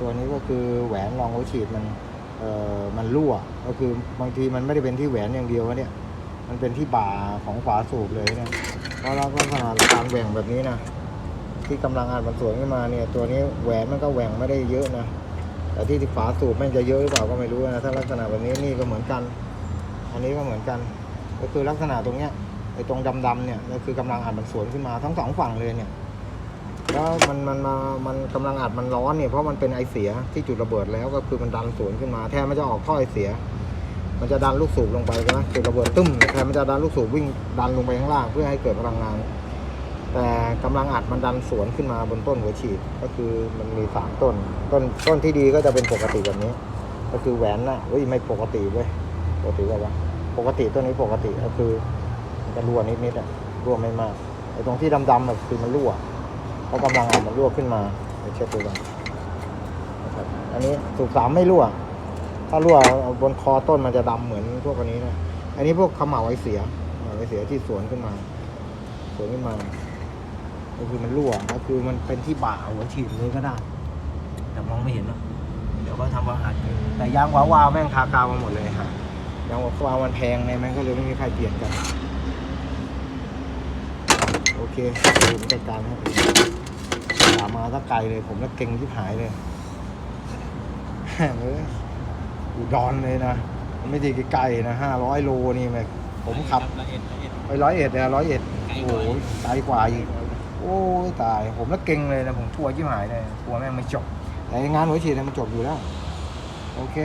ตัวนี้ก็คือแหวนรองหัวฉีดมันเอ่อมันรั่ว ก็คือบางทีมันไม่ได้เป็นที่แหวนอย่างเดียวนะเนี่ยมันเป็นที่บ่าของฝาสูบเลยนะเพราะลักษณะการแหว่งแบบนี้นะที่กำลังอัดมันสวนขึ้นมาเนี่ย ตัวนี้แหวนมันก็แหว่งไม่ได้เยอะนะแต่ที่ฝาสูบม่งจะเยอะหรือเปล่าก็ไม่รู้นะถ้าลักษณะแบบนี้นี่ก็เหมือนกัน อันนี้ก็เหมือนกัน ก็คือลักษณะตรงเนี้ยไอ้ตรงดำๆเนี่ยก็คือกำลังอัดมันสวนขึ้นมาทั้งสองฝั่งเลยเนี่ย แล้วมันมันมามันกำลังอัดมันร้อนเนี่ยเพราะมันเป็นไอเสียที่จุดระเบิดแล้วก็คือมันดันสวนขึ้นมาแทนมันจะออกท่อไอเสีย มันจะดันลูกสูบลงไปใช่ไหมจุดระเบิดตึ้มแทนมันจะดันลูกสูบวิ่งดันลงไปข้างล่างเพื่อให้เกิดพลังงาน แต่กำลังอัดมันดันสวนขึ้นมาบนต้นหัวฉีดก็คือมันมีสามต้น ต้นต้นที่ดีก็จะเป็นปกติแบบนี้ ก็คือแหวนน่ะเฮ้ยไม่ปกติเว้ยปกติว่าวะปกติต้นนี้ปกติก็คือมันจะรั่วนิดๆอะรั่วไม่มากไอ้ตรงที่ดำๆอะคือมันรั่ว เพรากำลังอัดมันรั่วขึ้นมาเดี๋ยวเช็ดดูกันนะครับอันนี้สูบสามไม่รั่ว ถ้ารั่วบนคอต้นมันจะดำเหมือนพวกอันนี้นะอันนี้พวกขม่าวไอเสียขม่าวไอเสียที่สวนขึ้นมา สวนขึ้นมาก็คือมันรั่วก็คือมันเป็นที่บ่าหัวฉีดเลยก็ได้ แต่มองไม่เห็นหรอกเดี๋ยวก็ทำความสะอาดแต่ยางวาวาแม่งคากาวมาหมดเลยฮะยางวาวามันแพงไงแม่งก็เลยไม่มีใครเปลี่ยนกัน โอเคผมจัดการให้ ถามมาสักไกลเลย ผมแล้วเก่งที่หายเลยแม่งเอ้ยอุดรเลยนะ มันไม่ได้ไกลๆนะห้าร้อยโลนี่แม่ผมขับละเอียเอียดไปร้อยเอ็ดนะร้อยเอ็ดโอ้กว่าโหไกลกว่าอีก โอ้ยตาย ผมแล้วเก่งเลยนะ ผมกลัวยิ่หายเลยกลัวแม่งไม่จบ แต่งานหัวฉีดเนี่ยมันจบอยู่แล้ว โอเค